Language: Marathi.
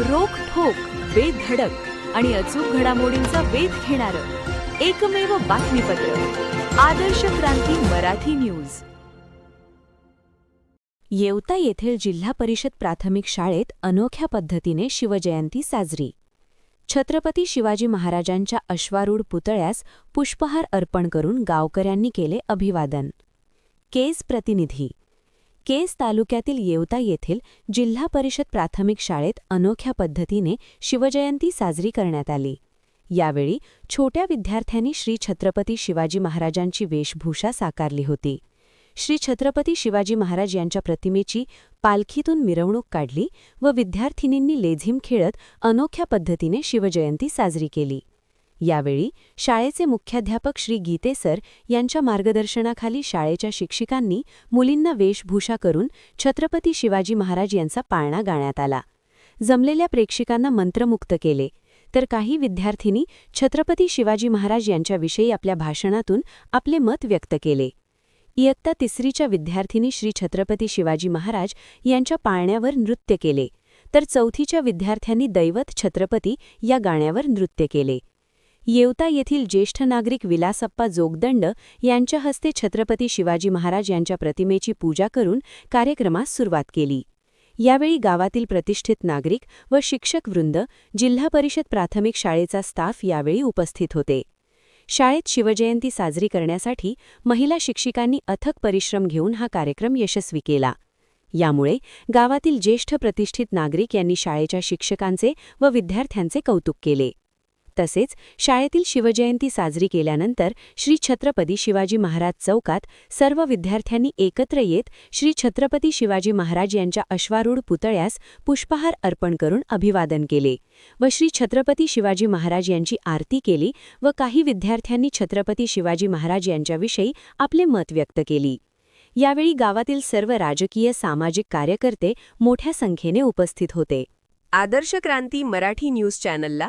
रोख ठोक बेधडक आणि अचूक घडामोडींचा वेध घेणारं एकमेव बातमीपत्र आदर्श क्रांती मराठी न्यूज. येवता येथील जिल्हा परिषद प्राथमिक शाळेत अनोख्या पद्धतीने शिवजयंती साजरी. छत्रपती शिवाजी महाराजांच्या अश्वारूढ पुतळ्यास पुष्पहार अर्पण करून गावकऱ्यांनी केले अभिवादन. केस प्रतिनिधी केस तालुक्यातील येवता येथील जिल्हा परिषद प्राथमिक शाळेत अनोख्या पद्धतीने शिवजयंती साजरी करण्यात आली. यावेळी छोट्या विद्यार्थ्यांनी श्री छत्रपती शिवाजी महाराजांची वेशभूषा साकारली होती. श्री छत्रपती शिवाजी महाराज यांच्या प्रतिमेची पालखीतून मिरवणूक काढली व विद्यार्थिनींनी लेझिम खेळत अनोख्या पद्धतीने शिवजयंती साजरी केली. यावेळी शाळेचे मुख्याध्यापक श्री गीते सर यांच्या मार्गदर्शनाखाली शाळेच्या शिक्षिकांनी मुलींना वेशभूषा करून छत्रपती शिवाजी महाराज यांचा पाळणा गाण्यात आला. जमलेल्या प्रेक्षकांना मंत्रमुक्त केले. तर काही विद्यार्थिनी छत्रपती शिवाजी महाराज यांच्याविषयी आपल्या भाषणातून आपले मत व्यक्त केले. इयत्ता तिसरीच्या विद्यार्थिनी श्री छत्रपती शिवाजी महाराज यांच्या पाळण्यावर नृत्य केले. तर चौथीच्या विद्यार्थ्यांनी दैवत छत्रपती या गाण्यावर नृत्य केले. येवता येथील ज्येष्ठ नागरिक विलासप्पा जोगदंड यांच्या हस्ते छत्रपती शिवाजी महाराज यांच्या प्रतिमेची पूजा करून कार्यक्रमास सुरुवात केली. यावेळी गावातील प्रतिष्ठित नागरिक व शिक्षक वृंद जिल्हा परिषद प्राथमिक शाळेचा स्टाफ यावेळी उपस्थित होते. शाळेत शिवजयंती साजरी करण्यासाठी महिला शिक्षिकांनी अथक परिश्रम घेऊन हा कार्यक्रम यशस्वी केला. यामुळे गावातील ज्येष्ठ प्रतिष्ठित नागरिक यांनी शाळेच्या शिक्षकांचे व विद्यार्थ्यांचे कौतुक केले. तसेच शाळेतील शिवजयंती साजरी केल्यानंतर श्री छत्रपती शिवाजी महाराज चौकात सर्व विद्यार्थ्यांनी एकत्र येत श्री छत्रपती शिवाजी महाराज यांच्या अश्वारूढ पुतळ्यास पुष्पहार अर्पण करून अभिवादन केले व श्री छत्रपती शिवाजी महाराज यांची आरती केली व काही विद्यार्थ्यांनी छत्रपती शिवाजी महाराज यांच्याविषयी आपले मत व्यक्त केली. यावेळी गावातील सर्व राजकीय सामाजिक कार्यकर्ते मोठ्या संख्येने उपस्थित होते. आदर्श क्रांती मराठी न्यूज चॅनलला